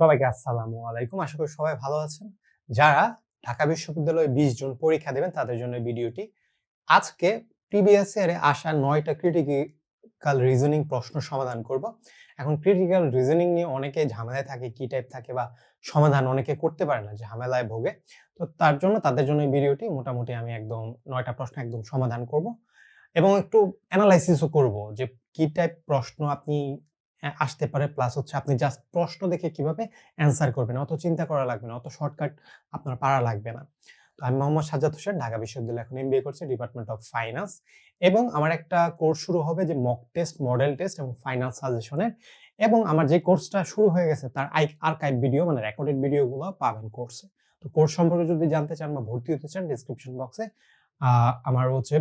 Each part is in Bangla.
সবাইকে আসসালামু আলাইকুম। আশা করি সবাই ভালো আছেন। যারা ঢাকা বিশ্ববিদ্যালয়ে বিশ জন পরীক্ষা দেবেন, তাদের জন্য ভিডিওটি। আজকে প্রিভিয়াস ইয়ারে আসা নয়টা ক্রিটিক্যাল রিজনিং প্রশ্ন সমাধান করব। এখন ক্রিটিক্যাল রিজনিং নিয়ে অনেকে ঝামেলায় থাকে, কি টাইপ থাকে বা সমাধান অনেকে করতে পারে না, ঝামেলায় ভোগে। তো তার জন্য, তাদের জন্য ভিডিওটি মোটামুটি আমি একদম নয়টা প্রশ্ন একদম সমাধান করব। এবং একটু অ্যানালাইসিসও করব যে কি টাইপ প্রশ্ন আপনি আসতে পারে। প্লাস হচ্ছে আপনি জাস্ট প্রশ্ন দেখে কীভাবে অ্যান্সার করবেন? অত চিন্তা করা লাগবে না, অত শর্টকাট আপনার পারা লাগবে না। তো আমি মোহাম্মদ সাজ্জাদ হোসেন, ঢাকা বিশ্ববিদ্যালয় এখন এমবিএ করছি ডিপার্টমেন্ট অফ ফাইন্যান্স এবং আমার একটা কোর্স শুরু হবে যে মক টেস্ট মডেল টেস্ট এবং ফাইনাল সাজেশনের এবং আমার যে কোর্সটা শুরু হয়ে গেছে, তার আই আর্কাইভ ভিডিও মানে রেকর্ডেড ভিডিওগুলো পাবেন কোর্সে তো কোর্স সম্পর্কে যদি জানতে চান বা ভর্তি হতে চান ডিসক্রিপশন বক্সে আমার হচ্ছে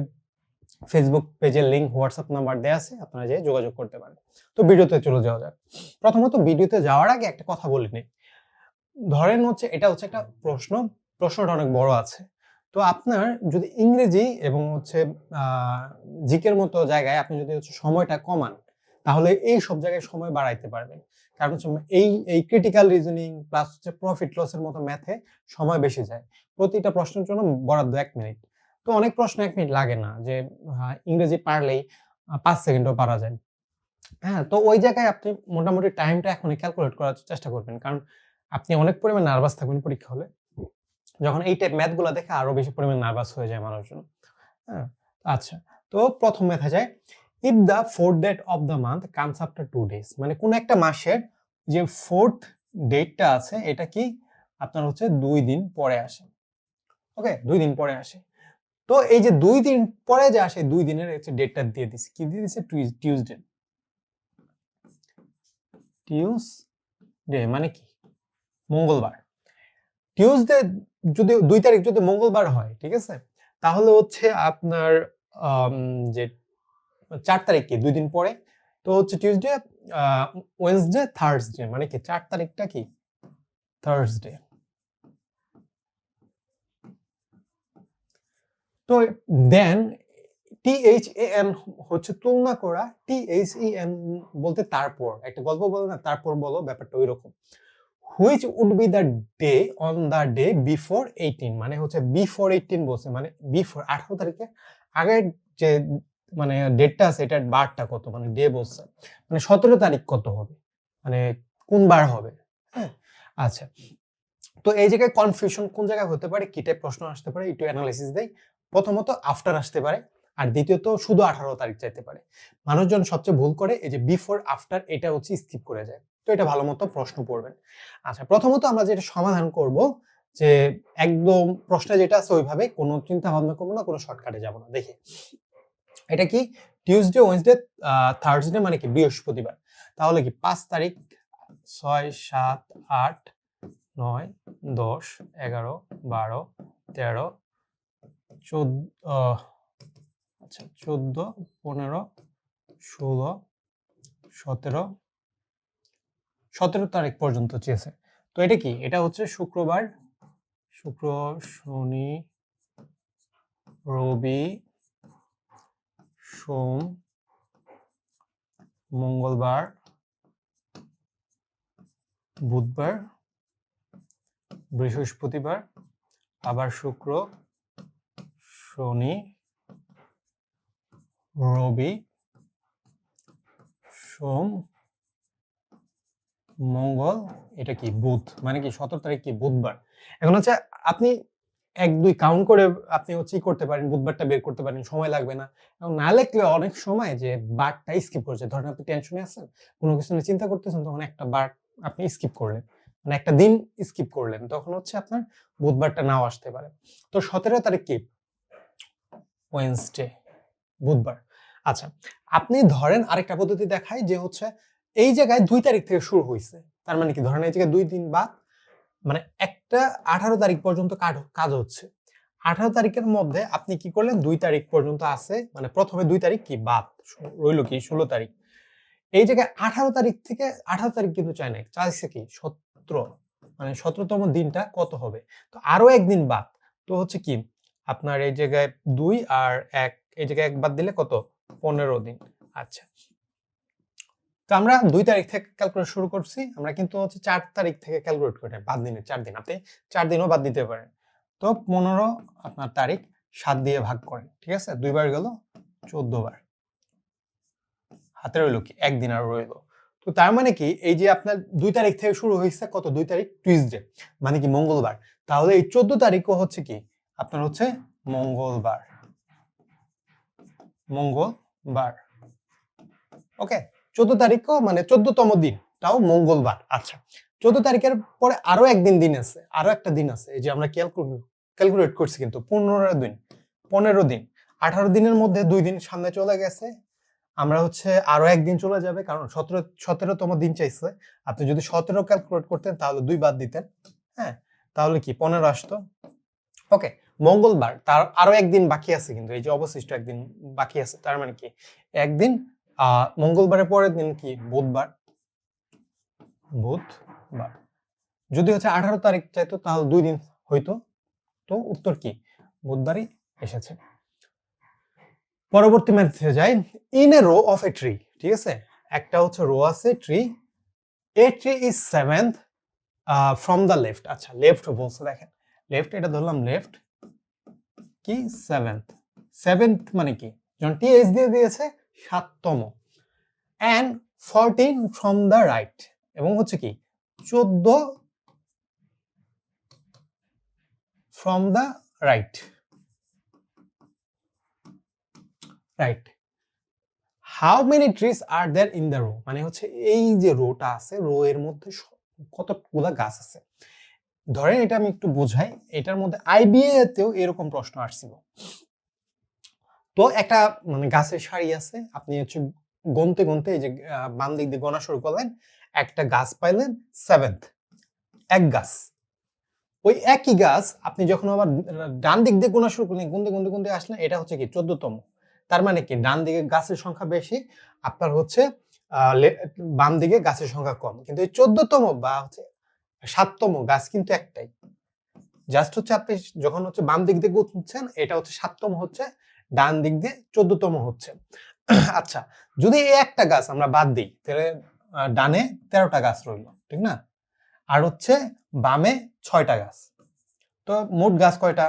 ফেসবুক পেজের লিঙ্ক হোয়াটসঅ্যাপ নাম্বার দেওয়া আছে, আপনারা যেয়ে যোগাযোগ করতে পারেন। তো ভিডিওতে চলে যাওয়া যাক। প্রথমত ভিডিওতে যাওয়ার আগে একটা কথা বলে নিই ধরেন হচ্ছে, এটা হচ্ছে একটা প্রশ্ন, প্রশ্নটা অনেক বড় আছে। তো আপনার যদি ইংরেজি এবং হচ্ছে জিকের মতো জায়গায় আপনি যদি হচ্ছে সময়টা কমান, তাহলে এই সব জায়গায় সময় বাড়াইতে পারবেন। কারণ হচ্ছে, এই এই ক্রিটিক্যাল রিজনিং প্লাস হচ্ছে প্রফিট লসের মতো ম্যাথে সময় বেশি যায়। প্রতিটা প্রশ্নের জন্য বরাদ্দ এক মিনিট তো অনেক প্রশ্ন এক মিনিট লাগে না যে ইংরেজি পারলেই পাঁচ সেকেন্ডও পারা যায়। হ্যাঁ তো ওই জায়গায় আপনি মোটামুটি টাইমটা এখনই ক্যালকুলেট করার চেষ্টা করবেন। কারণ আপনি অনেক পরিমাণ নার্ভাস থাকবেন পরীক্ষা হলে। যখন এই টাইপ ম্যাথগুলো দেখে আরও বেশি পরিমাণ নার্ভাস হয়ে যায় মানুষজন। হ্যাঁ আচ্ছা তো প্রথম ম্যাথে যায় if the fourth date of the month comes after two days মানে কোন একটা মাসের যে ফোর্থ ডেটটা আছে, এটা কি আপনার হচ্ছে দুই দিন পরে আসে। ওকে দুই দিন পরে আসে। তো এই যে দুই দিন পরে যে আসে, দুই দিনের হচ্ছে ডেটটা দিয়ে দিছে। কি দিয়ে দিছে? টিউসডে টিউসডে মানে কি? মঙ্গলবার। টিউসডে যদি, দুই তারিখ যদি মঙ্গলবার হয়, ঠিক আছে? তাহলে হচ্ছে আপনার যে চার তারিখ কি? দুই দিন পরে। তো হচ্ছে টিউসডে ওয়েন্সডে থার্সডে মানে কি? চার তারিখটা কি? থার্সডে তো দেন টি এইচ এ এন হচ্ছে তুলনা করা টি এইচ ই এন বলতে তারপর, একটা গল্প বলো না, তারপর বলো, ব্যাপারটা ওই রকম which would be the day on the day before eighteen মানে হচ্ছে বিফোর এইটিন বলছে মানে বিফোর আঠারো তারিখে আগের যে মানে ডেটটা আছে, এটার বারটা কত মানে ডে বলছে মানে সতেরো তারিখ কত হবে মানে কোন বার হবে হ্যাঁ? আচ্ছা তো এই জায়গায় কনফিউশন কোন জায়গায় হতে পারে, কি টাইপ প্রশ্ন আসতে পারে, একটু অ্যানালাইসিস দেই। প্রথমত আফটার আসতে পারে, আর দ্বিতীয়ত শুধু আঠারো তারিখ চাইতে পারে। মানুষজন সবচেয়ে ভুল করে এই যে বিফোর আফটার এটা হচ্ছে স্কিপ করে যায়। তো এটা ভালো মতো প্রশ্ন পড়বেন। আচ্ছা প্রথমত আমরা যেটা সমাধান করব, যে একদম প্রশ্নে যেটা আছে ওইভাবে কোনো চিন্তা ভাবনা করব না, কোনো শর্টকাটে যাব না। দেখি। এটা কি? টিউসডে ওয়েন্সডে থার্সডে মানে কি? বৃহস্পতিবার। তাহলে কি পাঁচ তারিখ, ছয়, সাত, আট, নয়, দশ, এগারো, বারো, তেরো চোদ্দ আচ্ছা চোদ্দ, পনেরো, ষোলো, সতেরো সতেরো তারিখ পর্যন্ত চেয়েছে। তো এটা কি? এটা হচ্ছে শুক্রবার। শুক্র, শনি, রবি, সোম, মঙ্গলবার, বুধবার, বৃহস্পতিবার, আবার শুক্র শনি রবি, সোম, মঙ্গল, এটা কি বুধ? মানে কি সতেরো তারিখ কি বুধবার? এখন হচ্ছে আপনি এক, দুই কাউন্ট করে আপনি হচ্ছে করতে পারেন, বুধবারটা বের করতে পারেন, সময় লাগবে না। এবং না লিখলে অনেক সময় যে বারটা স্কিপ করছে, ধরেন আপনি টেনশনে আছেন, কোনো কিছু নিয়ে চিন্তা করতেছেন, তখন একটা বার আপনি স্কিপ করলেন মানে একটা দিন স্কিপ করলেন, তখন হচ্ছে আপনার বুধবারটা নাও আসতে পারে। তো সতেরো তারিখ কি? ওয়েন্সডে বুধবার। আচ্ছা আপনি ধরেন আরেকটা পদ্ধতি দেখায় যে হচ্ছে এই জায়গায় দুই তারিখ থেকে শুরু হয়েছে তার মানে কি? ধরেন এই জায়গায় দুই দিন বাদ মানে একটা আঠারো তারিখ পর্যন্ত কাজ- হচ্ছে। আঠারো তারিখের মধ্যে আপনি কি করলেন? দুই তারিখ পর্যন্ত আছে মানে প্রথমে দুই তারিখ কি? বাদ রইল কি? ষোলো তারিখ। এই জায়গায় আঠারো তারিখ থেকে, আঠারো তারিখ কিন্তু চাই না চাইছে কি? সতেরো মানে সতেরোতম দিনটা কত হবে? তো আরও একদিন বাদ। তো হচ্ছে কি? আপনার এই জায়গায় দুই আর এক, এই জায়গায় এক বাদ দিলে কত? পনেরো দিন। আচ্ছা। তো আমরা দুই তারিখ থেকে ক্যালকুলেট শুরু করছি। আমরা কিন্তু হচ্ছে চার তারিখ থেকে ক্যালকুলেট করে বাদ দিনে চার দিন। আপনি চার দিনও বাদ দিতে পারেন। তো পনেরো আপনার তারিখ সাত দিয়ে ভাগ করেন, ঠিক আছে? দুইবার গেল, চোদ্দ বার। হাতে রইল কি? একদিন আর রইল। তো তার মানে কি? এই যে আপনার দুই তারিখ থেকে শুরু হয়েছে কত? দুই তারিখ টুইসডে মানে কি মঙ্গলবার। তাহলে এই চোদ্দ তারিখও হচ্ছে কি? আপনার হচ্ছে মঙ্গলবার। মঙ্গলবার। ওকে, চোদ্দ তারিখও মানে চোদ্দতম দিন, তাও মঙ্গলবার। আচ্ছা চোদ্দ তারিখের পরে আরও একদিন দিন আছে, আরও একটা দিন আছে, এই যে আমরা ক্যালকুলেট করছি কিন্তু, পনেরো দিন পনেরো দিন, আঠারো দিনের মধ্যে দুই দিন সামনে চলে গেছে, আমরা হচ্ছে আরও একদিন চলে যাবে, কারণ সতেরো, সতেরোতম দিন চাইছে, আপনি যদি সতেরো ক্যালকুলেট করতেন, তাহলে দুই বাদ দিতেন হ্যাঁ তাহলে কি, পনেরো আসতো। ওকে মঙ্গলবার, তার আরও একদিন বাকি আছে কিন্তু, এই যে অবশিষ্ট একদিন বাকি আছে, তার মানে কি? একদিন মঙ্গলবারের পরের দিন কি? বুধবার। বুধবার। যদি হচ্ছে আঠারো তারিখ চাইতো, তাহলে দুই দিন হইতো। তো উত্তর কি? বুধবারই এসেছে। পরবর্তী ম্যাথে যাই। In a row of a tree ঠিক আছে? একটা হচ্ছে রো আছে tree a tree is seventh from the left আচ্ছা লেফট বলছে, দেখেন। লেফট এটা ধরলাম লেফট কি? সেভেন্থ সেভেন্থ মানে কি? যখন টি এস দিয়ে দিয়েছে, সাততম। And fourteen from the right এবং হচ্ছে কি? চোদ্দ from the right right how many trees are there in the row মানে হচ্ছে এই যে রোটা আছে রো এর মধ্যে কতগুলা গাছ আছে? ধরেন এটা আমি একটু বোঝাই, এটার মধ্যে আইবিএ তেও এরকম প্রশ্ন আসছিল। তো একটা মানে গাছের সারি আছে, আপনি হচ্ছে গনতে গনতে এই যে বাম দিক দিয়ে গোনা শুরু করলেন, একটা গাছ পাইলেন সেভেন্থ এক গাছ। ওই একই গাছ আপনি যখন আবার ডান দিক দিয়ে গোনা শুরু করলেন, গুনতে গুনতে গুনতে আসলেন, এটা হচ্ছে কি চোদ্দতম। তার মানে কি ডান দিকে গাছের সংখ্যা বেশি, আপনার হচ্ছে বাম দিকে গাছের সংখ্যা কম। কিন্তু এই চোদ্দতম বা হচ্ছে সাততম গাছ কিন্তু একটাই। জাস্ট হচ্ছে আপনি যখন হচ্ছে বাম দিক দিয়ে গুনছেন, এটা হচ্ছে সাততম হচ্ছে, ডান দিক দিয়ে চোদ্দতম হচ্ছে। আচ্ছা যদি এই একটা গাছ আমরা বাদ দিই, তাহলে ডানে তেরোটা গাছ রইল, ঠিক না? আর হচ্ছে বামে ছয়টা গাছ। তো মোট গাছ কয়টা?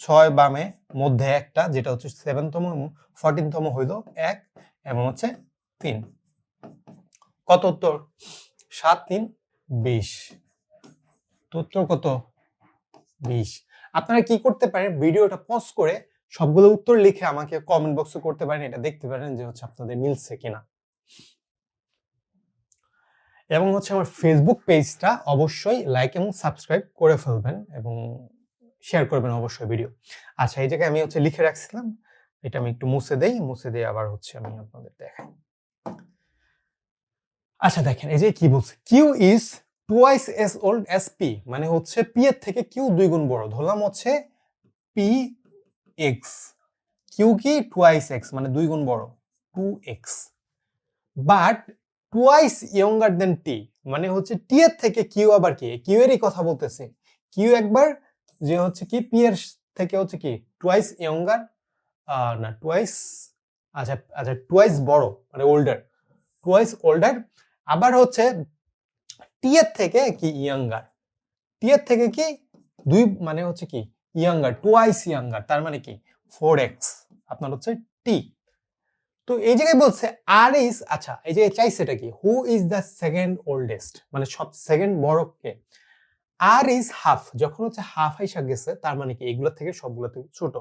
ছয় বামে মধ্যে একটা, যেটা হচ্ছে সেভেনতম এবং ফোরটিনতম হইল এক এবং হচ্ছে তিন। কত উত্তর? সাত, তিন, বিশ। তো উত্তর কত? বিশ। আপনারা কি করতে পারেন? ভিডিওটা পজ করে সবগুলো উত্তর লিখে আমাকে কমেন্ট বক্সে করতে পারেন, এটা দেখতে পারেন যে হচ্ছে আপনাদের মিলছে কিনা। এবং হচ্ছে আমার ফেসবুক পেজটা অবশ্যই লাইক এবং সাবস্ক্রাইব করে ফেলবেন এবং শেয়ার করবেন অবশ্যই ভিডিও আচ্ছা এই জায়গায় আমি হচ্ছে লিখে রাখছিলাম, এটা আমি একটু মুছে দেই, মুছে দিয়ে আবার হচ্ছে আমি আপনাদের দেখাই। আচ্ছা দেখেন, এই যে কি বলছে? Q is twice as old as P মানে হচ্ছে পি এর থেকে কিউ দুই গুণ বড়। ধরলাম হচ্ছে পি এক্স কিউ কি? টুয়াইস এক্স মানে দুই গুণ বড়। Two X but twice younger than T মানে হচ্ছে টি এর থেকে কিউ আবার কি? কিউ এরই কথা বলতেছে। কিউ একবার যে হচ্ছে কি? পি এর থেকে হচ্ছে কি? টুয়াইস ইয়ঙ্গার না টুয়াইস আচ্ছা আচ্ছা টুয়াইস বড় মানে ওল্ডার টুয়াইস ওল্ডার আবার হচ্ছে টি এর থেকে কি ইয়াঙ্গার টি এর থেকে কি দুই মানে হচ্ছে কি ইয়াঙ্গার টুয়াইস ইয়াঙ্গার তার মানে কি ফোর এক্স আপনার হচ্ছে টি তো এই জায়গায় বলছে আর ইজ আচ্ছা এই যে চাইছে এটা কি? Who is the second oldest মানে সব সেকেন্ড বড় কে? আর ইজ হাফ যখন হচ্ছে হাফ আইসা গেছে তার মানে কি এগুলো থেকে সবগুলো থেকে ছোট।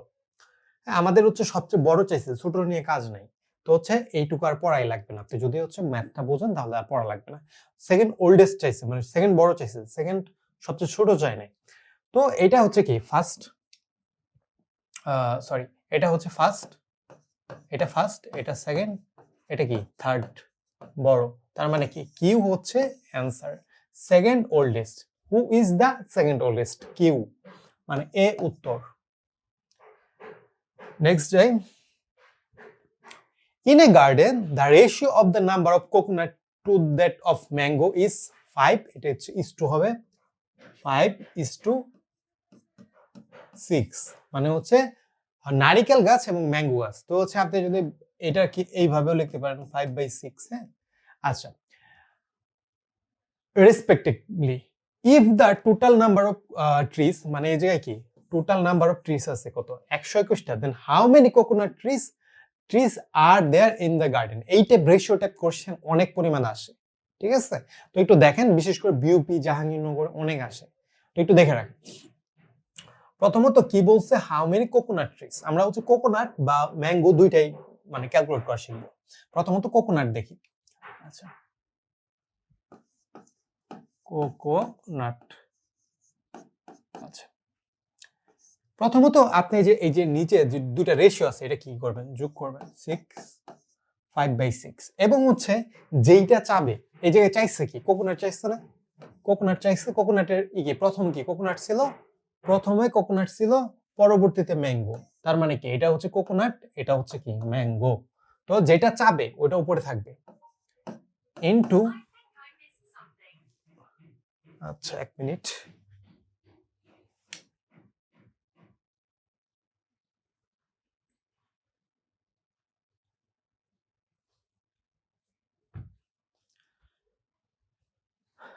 হ্যাঁ, আমাদের হচ্ছে সবচেয়ে বড় চাইছে ছোট নিয়ে কাজ নাই। তো হচ্ছে এইটুকু আর পড়াই লাগবে না। আপনি যদি হচ্ছে ম্যাথটা বোঝেন তাহলে আর পড়া লাগবে না। সেকেন্ড ওল্ডেস্ট চাইছে মানে সেকেন্ড বড় চাইছে সেকেন্ড সবচেয়ে ছোট চাই নাই। তো এটা হচ্ছে কি? ফার্স্ট সরি এটা হচ্ছে ফার্স্ট এটা ফার্স্ট এটা সেকেন্ড এটা কি? থার্ড বড়। তার মানে কি? কিউ হচ্ছে answer second oldest who is the second oldest Q মানে এ উত্তর। নেক্সট যাই। In a garden, the ratio of the number of coconut to that of mango is 5. এটা is to হবে। 5 is to 6 মানে হচ্ছে নারিকেল গাছ এবং ম্যাঙ্গো গাছ। তো হচ্ছে আপনি যদি এটা কি এইভাবেও লিখতে পারেন 5 বাই 6 হ্যাঁ? আচ্ছা। Respectively if the total number of trees মানে এই জায়গায় কি? টোটাল নাম্বার অফ ট্রিস আছে কত? একশো একুশটা। Then how many coconut trees trees are there in the garden এইটা রেশিও কোশ্চেন অনেক পরিমাণে আসে, ঠিক আছে? তো একটু দেখেন, বিশেষ করে বিউপি জাহাঙ্গীরনগর অনেক আসে। তো একটু দেখে রাখেন। প্রথমত কি বলছে হাউ মেনি কোকোনাট ট্রিস আমরা হচ্ছে কোকোনাট বা ম্যাঙ্গো দুইটাই মানে ক্যালকুলেট করা শিখব। প্রথমত কোকোনাট দেখি। আচ্ছা। কোকোনাট আচ্ছা প্রথমত আপনি যে এই যে নিচে যে দুটা রেশিও আছে এটা কি করবেন? যোগ করবেন। সিক্স ফাইভ বাই সিক্স এবং হচ্ছে যেইটা চাবে এই জায়গায় চাইছে কি? কোকোনাট চাইছে না? কোকোনাট চাইছে। কোকোনাটের ই কি? প্রথম কি? কোকোনাট ছিল? প্রথমে কোকোনাট ছিল পরবর্তীতে ম্যাঙ্গো তার মানে কি? এটা হচ্ছে কোকোনাট এটা হচ্ছে কি? ম্যাঙ্গো তো যেটা চাবে ওটা উপরে থাকবে। ইনটু আচ্ছা এক মিনিট।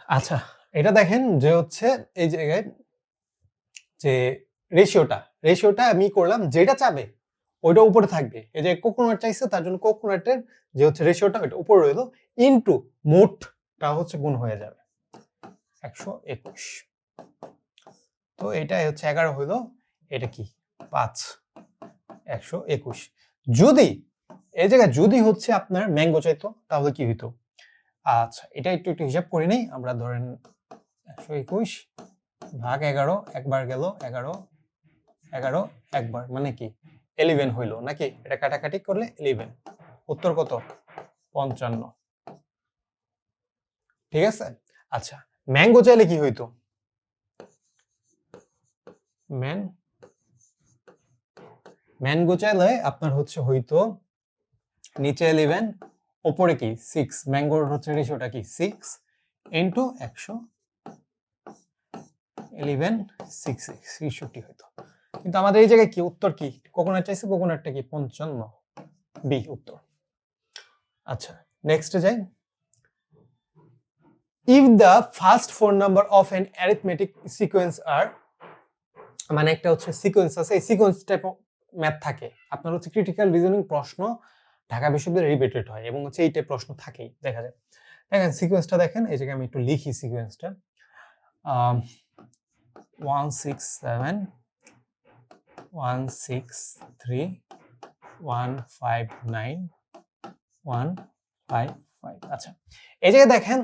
আচ্ছা এটা দেখেন যে হচ্ছে এই জায়গায় যে রেশিওটা রেশিওটা আমি করলাম যেটা চাবে, ওইটা উপরে থাকবে। এই যে কোকোনাট চাইছে, তার জন্য কোকোনাটের যে হচ্ছে রেশিওটা ওইটা উপরে রইল ইনটু মোটটা হচ্ছে গুণ হয়ে যাবে। একশো একুশ। তো এটা হচ্ছে এগারো হইল, এটা কি? পাঁচ। একশো একুশ। যদি, এই জায়গায় যদি হচ্ছে আপনার ম্যাঙ্গো চাইতো, তাহলে কি হইতো? আচ্ছা এটা একটু একটু হিসাব করে নেই। আমরা ধরেন একশো একুশ ভাগ এগারো, একবার গেল এগারো এগারো, একবার। মানে কি? এলিভেন হইল। নাকি? এটা কাটাকাটি করলে এলিভেন উত্তর কত? পঞ্চান্ন। ঠিক আছে? আচ্ছা ম্যাঙ্গো চাইলে কি হইতো? ম্যান ম্যাঙ্গো চাইলে আপনার হচ্ছে হইতো নিচে এলিভেন ওপরে কি? সিক্স ম্যাঙ্গোর হচ্ছে রেশিওটা কি? সিক্স ইন্টু একশো ইলেভেন সিক্স ছেষট্টি হইতো। কিন্তু আমাদের এই জায়গায় কি? উত্তর কি? কোকোনাট চাইছে কোকোনাটটা কি? পঞ্চান্ন বি উত্তর। আচ্ছা নেক্সটে যাই। If the first four number of an arithmetic sequence are মানে একটা হচ্ছে সিকোয়েন্স আছে, এই সিকোয়েন্স টাইপ ম্যাথ থাকে। আপনার হচ্ছে ক্রিটিক্যাল রিজনিং প্রশ্ন ঢাকা বিশ্ববিদ্যালয়ে রিপিটেড হয় এবং হচ্ছে এই টাইপ প্রশ্ন থাকেই, দেখা যায় দেখেন সিকোয়েন্সটা দেখেন, এই জায়গায় আমি একটু লিখি সিকোয়েন্সটা one six seven one six three one five nine one five five আচ্ছা এই জায়গায় দেখেন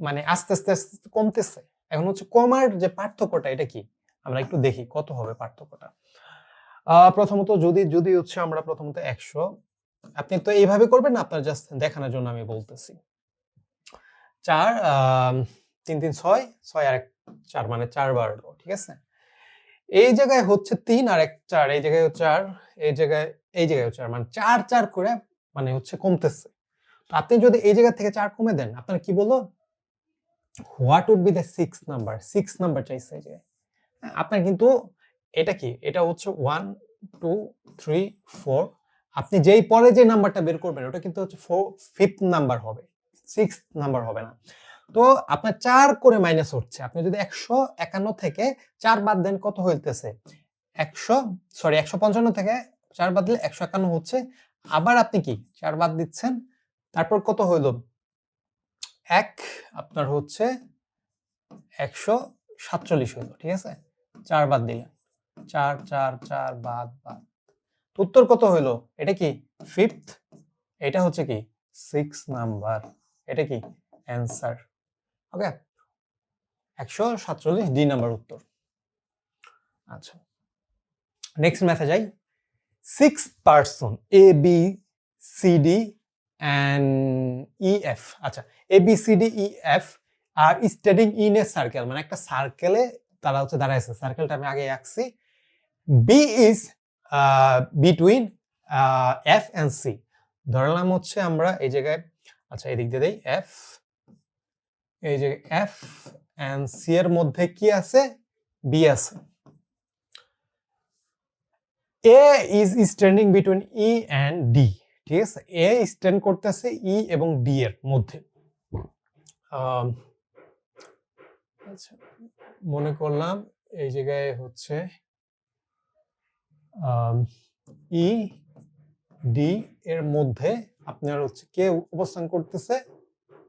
মানে আস্তে আস্তে আস্তে আস্তে কমতেছে। এখন হচ্ছে কমার যে পার্থক্যটা, এটা কি? আমরা একটু দেখি কত হবে পার্থক্যটা। প্রথমত যদি যদি হচ্ছে আমরা প্রথমত একশো আপনি তো এইভাবে করবেন না আপনার জাস্ট দেখানোর জন্য আমি বলতেছি। চার তিন তিন ছয় ছয় আর এক চার মানে চার বার হলো, ঠিক আছে? এই জায়গায় হচ্ছে তিন আর এক চার এই জায়গায় চার এই জায়গায় এই জায়গায় চার মানে চার চার করে মানে হচ্ছে কমতেছে। তো আপনি যদি এই জায়গা থেকে চার কমে দেন আপনার কি বলল? What would be the six number six number চাইছে এই জায়গায়। আপনার কিন্তু এটা কি? এটা হচ্ছে ওয়ান টু থ্রি ফোর আপনি যেই পরে যে নাম্বারটা বের করবেন, ওটা কিন্তু হচ্ছে ফিফথ নাম্বার হবে সিক্স নাম্বার হবে না। তো আপনার চার করে মাইনাস হচ্ছে আপনি যদি একশো একান্ন থেকে চার বাদ দেন, কত হইতেছে? একশো সরি একশো পঞ্চান্ন থেকে চার বাদ দিলে একশো একান্ন হচ্ছে। আবার আপনি কি, চার বাদ দিচ্ছেন, তারপর কত হইল? এক, আপনার হচ্ছে একশো সাতচল্লিশ হইল, ঠিক আছে? চার বাদ দিলেন। চার চার চার বাদ বাদ। উত্তর কত হইল? এটা কি ফিফথ এটা হচ্ছে কি সিক্স নাম্বার এটা কি অ্যান্সার ওকে একশো সাতচল্লিশ ডি নাম্বার উত্তর। আচ্ছা। নেক্সট ম্যাথে যাই। Six person A B C D and E F আচ্ছা A B C D E F are standing in a circle মানে একটা সার্কেলে তারা হচ্ছে দাঁড়াইছে। সার্কেলটা আমি আগে আঁকছি। B is between F and C ধরলাম হচ্ছে আমরা এই জায়গায় আচ্ছা এই দিক দিয়ে দেই এফ এই যে এফ অ্যান্ড সি এর মধ্যে কি আছে? বি আছে। A is standing between E and D ঠিক আছে? এ স্ট্যান্ড করতেছে ই এবং ডি এর মধ্যে। আচ্ছা মনে করলাম এই জায়গায় হচ্ছে ই, ডি এর মধ্যে আপনার হচ্ছে কে অবস্থান করতেছে?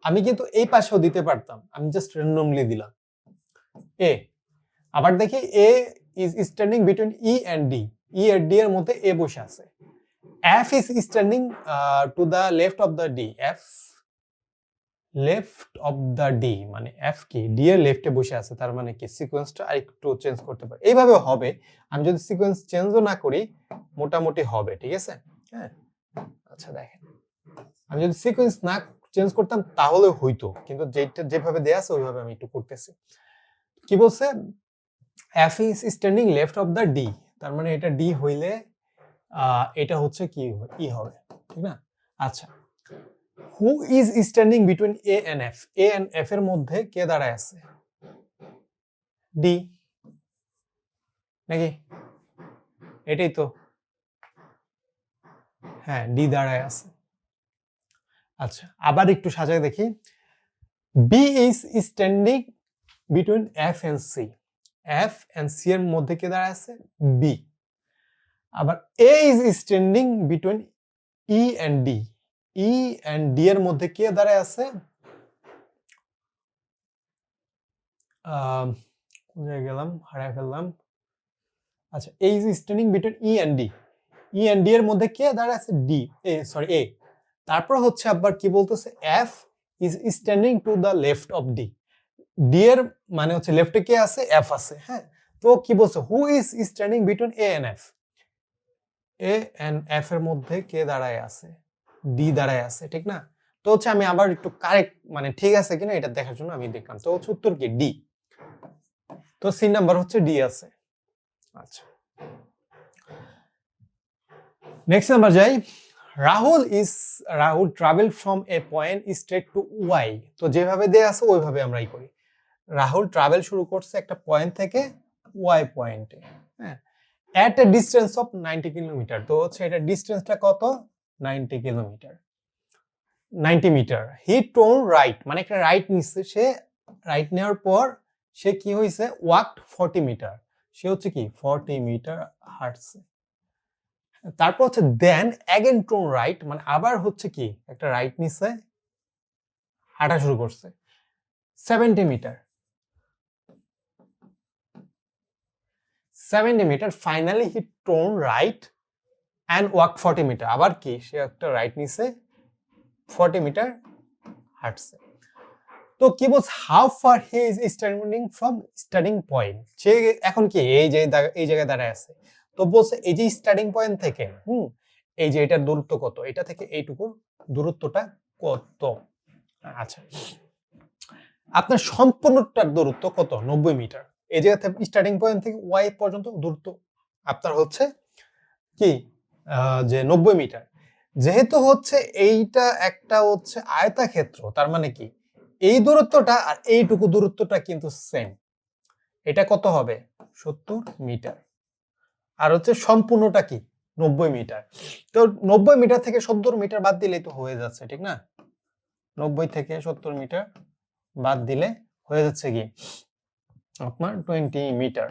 আমি কিন্তু এই পাশেও দিতে পারতাম, আমি জাস্ট র্যান্ডমলি দিলাম। এ, আবার দেখি A is standing between E and D E R D এর মধ্যে এ বসে আছে। F is standing to the left of the D F left of the D মানে এফ কি? ডি এর লেফটে বসে আছে, তার মানে কি? সিকোয়েন্সটা আরেকটু চেঞ্জ করতে পারি। এইভাবে হবে। আমি যদি সিকোয়েন্স চেঞ্জও না করি, মোটামুটি হবে, ঠিক আছে? হ্যাঁ? আচ্ছা দেখেন। আমি যদি সিকোয়েন্স না চেঞ্জ করতাম, তাহলে হইতো। কিন্তু যেটা, যেভাবে দেয়া আছে, ওইভাবে আমি একটু করতেছি। কি বলছে? F is standing left of the D তার মানে এটা ডি হইলে এটা হচ্ছে কি? ই হবে, ঠিক না? আচ্ছা। Who is standing between A and F A and F এর মধ্যে কে দাঁড়ায় আছে? ডি নাকি? এটাই তো। হ্যাঁ ডি দাঁড়ায় আছে। আচ্ছা আবার একটু সাজায় দেখি। B is standing between F and C F and C এর মধ্যে কে দাঁড়ায় আছে? বি আবার A is standing between E and D E and D এর মধ্যে কে দাঁড়ায় আছে? কোন গেলাম? হারায় ফেললাম। আচ্ছা A is standing between E and D E and D এর মধ্যে কে দাঁড়ায় আছে? ডি এ সরি এ তারপর হচ্ছে আবার কি বলতেছে? F is standing to the left of D D এর মানে হচ্ছে লেফটে কে আছে? এফ আছে হ্যাঁ? তো কি বলছে? Who is standing between A and F A and F এর মধ্যে কে দাঁড়ায় আছে? ডি দাঁড়ায় আছে, ঠিক না? তো হচ্ছে আমি আবার একটু কারেক্ট মানে ঠিক আছে কিনা এটা দেখার জন্য আমি দেখলাম। তো হচ্ছে উত্তর কি? ডি তো সি নাম্বার হচ্ছে ডি আছে। আচ্ছা। নেক্সট নাম্বার যাই। Rahul is Rahul travel from A point straight to Y তো যেভাবে দেয়া আছে, ওইভাবে আমরাই করি। রাহুল ট্রাভেল শুরু করছে একটা পয়েন্ট থেকে ওয়াই পয়েন্টে হ্যাঁ? At a distance of ninety kilometer তো হচ্ছে এটা ডিস্টেন্সটা কত? Ninety kilometer. Ninety meter. He turn right মানে একটা রাইট নিচ্ছে। সে রাইট নেওয়ার পর সে কি হয়েছে ওয়াক ফর্টি মিটার সে হচ্ছে কি? ফর্টি মিটার হাঁটছে। তারপর হচ্ছে দেন অ্যাগেন টোন রাইট মানে আবার হচ্ছে কি? একটা রাইট নিচ্ছে হাঁটা শুরু করছে। Seventy meter seventy meter finally he turn right and walk forty meter আবার কি? সে একটা রাইট নিছে ফর্টি মিটার হাঁটছে। তো কি বলছে? How far he is starting from starting point সে এখন কি? এই যে, এই জায়গায় দাঁড়ায় আছে। তো বলছে, এই যে স্টার্টিং পয়েন্ট থেকে, হুম, এই যে এটার দূরত্ব কত? এটা থেকে এইটুকুর দূরত্বটা কত? আচ্ছা। আপনার সম্পূর্ণটার দূরত্ব কত? নব্বই মিটার এই জায়গা থেকে স্টার্টিং পয়েন্ট থেকে ওয়াই পর্যন্ত দূরত্ব আপনার হচ্ছে কি? যে নব্বই মিটার। যেহেতু হচ্ছে এইটা একটা হচ্ছে আয়তাক্ষেত্র, তার মানে কি? এই দূরত্বটা আর এইটুকু দূরত্বটা কিন্তু সেম এটা কত হবে? সত্তর মিটার। আর হচ্ছে সম্পূর্ণটা কি? নব্বই মিটার। তো নব্বই মিটার থেকে সত্তর মিটার বাদ দিলেই তো হয়ে যাচ্ছে, ঠিক না? নব্বই থেকে সত্তর মিটার বাদ দিলে হয়ে যাচ্ছে কি? আপনার টোয়েন্টি মিটার।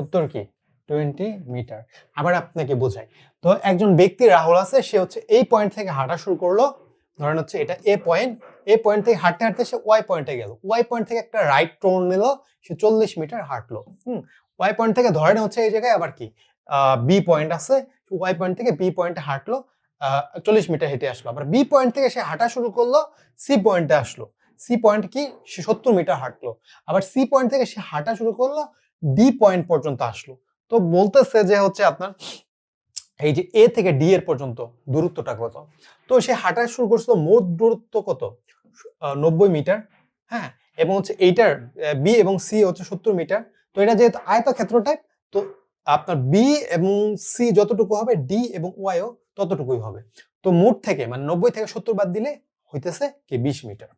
উত্তর কি? Twenty meter. আবার আপনাকে বোঝাই। তো একজন ব্যক্তি রাহুল আছে, সে হচ্ছে এই পয়েন্ট থেকে হাঁটা শুরু করল। ধরেন হচ্ছে এটা এ পয়েন্ট এ পয়েন্ট থেকে হাঁটতে হাঁটতে সে ওয়াই পয়েন্টে গেল। ওয়াই পয়েন্ট থেকে একটা রাইট টোন নিল, সে চল্লিশ মিটার হাঁটলো। হুম। ওয়াই পয়েন্ট থেকে ধরেন হচ্ছে এই জায়গায় আবার কি? বি পয়েন্ট আছে। ওয়াই পয়েন্ট থেকে বি পয়েন্টে হাঁটলো চল্লিশ মিটার হেঁটে আসলো। আবার বি পয়েন্ট থেকে সে হাঁটা শুরু করল সি পয়েন্টে আসলো। সি পয়েন্ট কি? সে সত্তর মিটার হাঁটলো। আবার সি পয়েন্ট থেকে সে হাঁটা শুরু করল ডি পয়েন্ট পর্যন্ত আসলো। তো বলতেছে যে হচ্ছে আপনার এই যে এ থেকে ডি এর পর্যন্ত দূরত্বটা কত? তো সে হাঁটা শুরু করছিল মোট দূরত্ব কত? নব্বই মিটার হ্যাঁ? এবং হচ্ছে এইটার বি এবং সি হচ্ছে সত্তর মিটার। তো এটা যেহেতু আয়তক্ষেত্র টাইপ তো আপনার বি এবং সি যতটুকু হবে ডি এবং ওয়াইও ততটুকুই হবে। তো মোট থেকে মানে নব্বই থেকে সত্তর বাদ দিলে হইতেছে কি বিশ মিটার।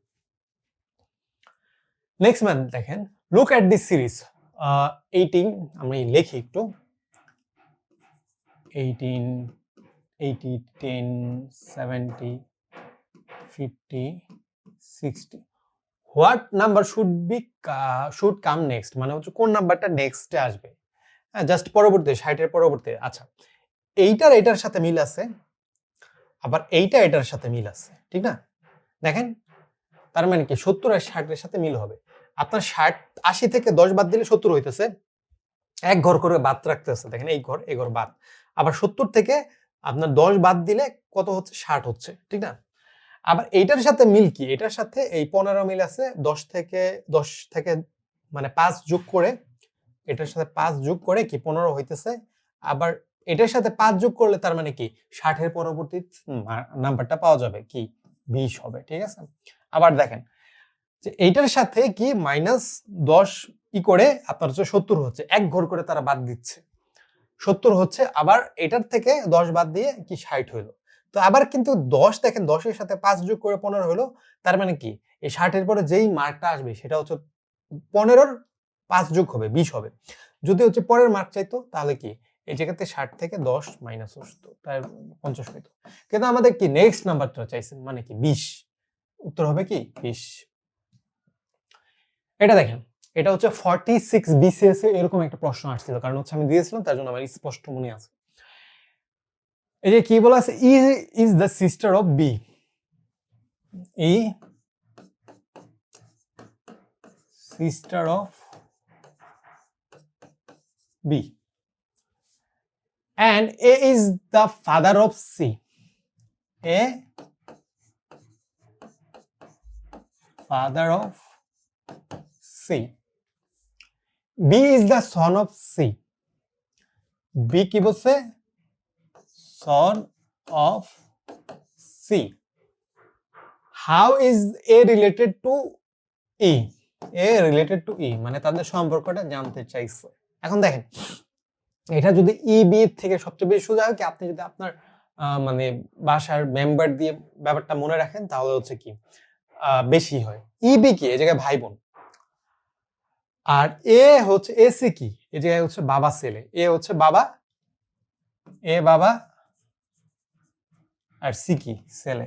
নেক্সট ম্যান দেখেন look at this series eighteen আমি লিখি একটু। Eighteen eighty ten seventy fifty sixty what number should be should come next মানে হচ্ছে কোন নাম্বারটা নেক্সটে আসবে? হ্যাঁ জাস্ট পরবর্তী ষাটের পরবর্তী। আচ্ছা এইটার, এটার সাথে মিল আছে, আবার এইটা, এটার সাথে মিল আছে, ঠিক না? দেখেন, তার মানে কি? সত্তর আর ষাটের সাথে মিল হবে। আপনার ষাট, আশি থেকে দশ বাদ দিলে সত্তর হইতেছে। এক ঘর করে বাদ রাখতেছে। দেখেন এই ঘর এই ঘর বাদ। আবার সত্তর থেকে আপনার দশ বাদ দিলে কত হচ্ছে? ষাট হচ্ছে, ঠিক না? আবার এইটার সাথে মিল কি? এটার সাথে এই পনেরো মিল আছে, দশ থেকে দশ থেকে মানে পাঁচ যোগ করে, এটার সাথে পাঁচ যোগ করে কি পনেরো হইতেছে? আবার এটার সাথে পাঁচ যোগ করলে তার মানে কি? ষাটের পরবর্তী নাম্বারটা পাওয়া যাবে কি? বিশ হবে, ঠিক আছে? আবার দেখেন যে এইটার সাথে কি মাইনাস দশ ই করে আপনার হচ্ছে সত্তর হচ্ছে, এক ঘর করে তারা বাদ দিচ্ছে। সত্তর হচ্ছে, আবার এটার থেকে দশ বাদ দিয়ে কি ষাট হইল। তো আবার কিন্তু দশ দেখেন, দশের সাথে পাঁচ যোগ করে পনেরো হলো তার মানে কি? এই ষাটের পরে যেই মার্কটা আসবে, সেটা হচ্ছে পনেরোর পাঁচ যোগ হবে, বিশ হবে। যদি হচ্ছে পরের মার্ক চাইতো, তাহলে কি? এই জায়গাতে ষাট থেকে দশ মাইনাস হতো তাই পঞ্চাশ হইতো। কিন্তু আমাদের কি নেক্সট নাম্বারটা চাইছেন মানে কি? বিশ। উত্তর হবে কি? বিশ। এটা দেখেন, এটা হচ্ছে ফর্টি সিক্স বিসিএস এরকম একটা প্রশ্ন আসছিল, কারণ হচ্ছে আমি দিয়েছিলাম, তার জন্য আমার স্পষ্ট মনে আছে। এই যে কি বলা আছে? E is the sister of B E sister of B and A is the father of C A father of C. B is the son of C. B কি বলছে son of C. How is A related to E? A related to E মানে তাদের সম্পর্কটা জানতে চাইছে এখন দেখেন, এটা যদি ইবি থেকে সবচেয়ে বেশি সোজা হয় কি আপনি যদি আপনার মানে বাসার মেম্বার দিয়ে ব্যাপারটা মনে রাখেন, তাহলে হচ্ছে কি বেশি হয় ইবি কি এই জায়গায় ভাই বোন আর এ হচ্ছে, এ এসি কি? এই জায়গায় হচ্ছে বাবা ছেলে। এ হচ্ছে বাবা, এ বাবা আর সি কি? ছেলে।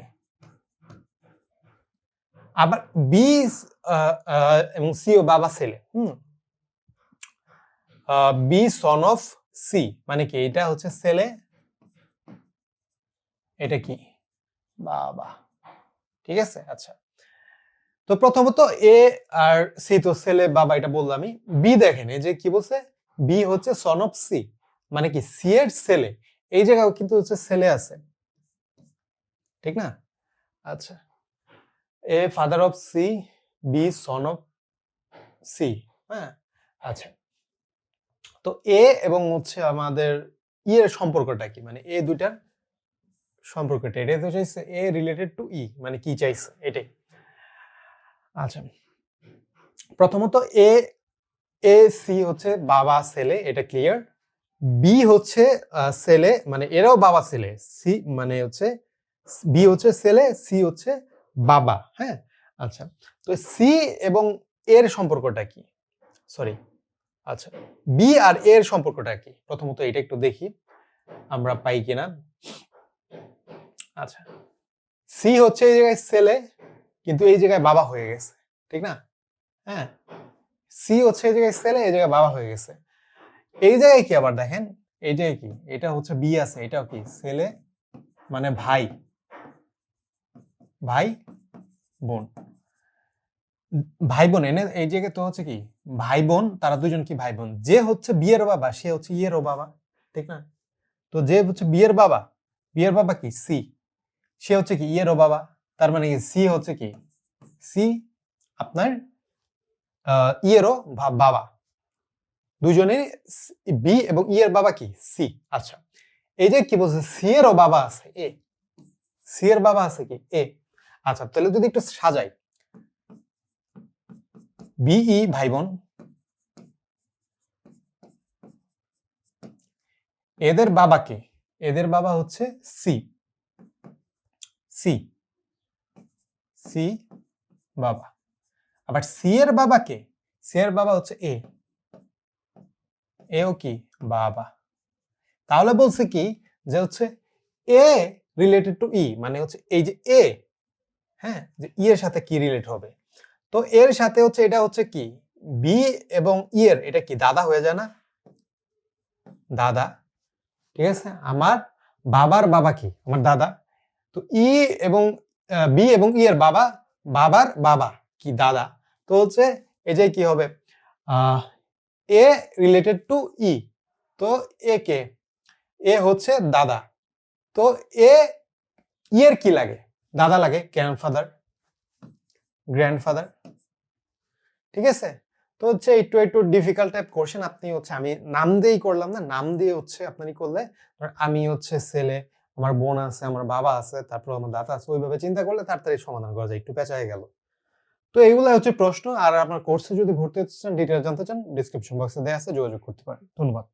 আবার বি এবং সি ও বাবা ছেলে। হুম? বি সন অফ সি মানে কি? এটা হচ্ছে ছেলে। এটা কি? বাবা। ঠিক আছে? আচ্ছা। তো প্রথমত এ আর সি তো ছেলে বাবা এটা বললাম আমি বি দেখেন, এই যে কি বলছে? বি হচ্ছে সন অফ সি মানে কি সি এর ছেলে। এই জায়গাও কিন্তু হচ্ছে ছেলে আছে। ঠিক না? আচ্ছা। A father of C B son of C হ্যাঁ? আচ্ছা। তো এ এবং হচ্ছে আমাদের ই এর সম্পর্কটা কি? মানে এ দুটার সম্পর্কটা, এটাই তো চাইছে এ রিলেটেড টু ই মানে কি চাইছে? এটাই। আচ্ছা। প্রথমত এ এ সি হচ্ছে বাবা, ছেলে, এটা ক্লিয়ার বি হচ্ছে ছেলে মানে এরাও বাবা, ছেলে। সি মানে হচ্ছে বি হচ্ছে ছেলে সি হচ্ছে বাবা হ্যাঁ? আচ্ছা তো সি এবং এর সম্পর্কটা কি? সরি আচ্ছা বি আর এর সম্পর্কটা কি? প্রথমত এটা একটু দেখি, আমরা পাই কিনা। আচ্ছা সি হচ্ছে এই জায়গায় ছেলে কিন্তু এই জায়গায় বাবা হয়ে গেছে, ঠিক না? হ্যাঁ? সি হচ্ছে এই জায়গায় ছেলে এই জায়গায় বাবা হয়ে গেছে। এই জায়গায় কি আবার দেখেন? এই জায়গায় কি? এটা হচ্ছে বি আছে, এটাও কি? ছেলে মানে ভাই। ভাই বোন। ভাই বোন, এনে এই জায়গায় তো হচ্ছে কি? ভাই বোন, তারা দুজন কি ভাই বোন? যে হচ্ছে বিয়ের বাবা, সে হচ্ছে ইয়েরও বাবা, ঠিক না? তো যে হচ্ছে বিয়ের বাবা বিয়ের বাবা কি? সি সে হচ্ছে কি ইয়েরও বাবা। তার মানে সি হচ্ছে কি? সি আপনার ইয়েরও বাবা। দুজনের বি এবং ইয়ের বাবা কি? সি আচ্ছা। এই যে কি বলছে? সি এরও বাবা আছে এ সি এর বাবা আছে কি? এ আচ্ছা তাহলে যদি একটু সাজাই। বিই ভাই বোন এদের বাবাকে এদের বাবা হচ্ছে সি সি সি বাবা। আবার সি এর বাবাকে সি এর বাবা হচ্ছে এ এও কি? বাবা। তাহলে বলছে কি? যে হচ্ছে এ রিলেটেড টু ই মানে হচ্ছে এই যে এ হ্যাঁ? যে ই এর সাথে কি রিলেট হবে? তো এর সাথে হচ্ছে এটা হচ্ছে কি? বি এবং ই এর, এটা কি দাদা হয়ে যায় না? দাদা। ঠিক আছে? আমার বাবার বাবা কি? আমার দাদা। তো ই এবং বি এবং ই এর বাবা, বাবার বাবা, কি দাদা। তো হচ্ছে এই যে কি হবে? A related to E. তো এ কে? এ হচ্ছে দাদা। তো এ ই এর কি লাগে? দাদা লাগে গ্র্যান্ডফাদার গ্র্যান্ডফাদার ঠিক আছে? তো হচ্ছে একটু একটু ডিফিকাল্ট টাইপ কোশ্চেন আপনি হচ্ছে আমি নাম দিয়েই করলাম না, নাম দিয়ে হচ্ছে আপনারই করলে আমি হচ্ছে ছেলে আমার বোন আছে, আমার বাবা আছে, তারপর আমার দাদা আছে, ওইভাবে চিন্তা করলে তাড়াতাড়ি সমাধান করা যায়, একটু পেঁচায় গেল। তো এইগুলো হচ্ছে প্রশ্ন, আর আপনার কোর্সে যদি ভর্তি হতে চান ডিটেল জানতে চান ডিসক্রিপশন বক্সে দেওয়া আছে, যোগাযোগ করতে পারেন। ধন্যবাদ।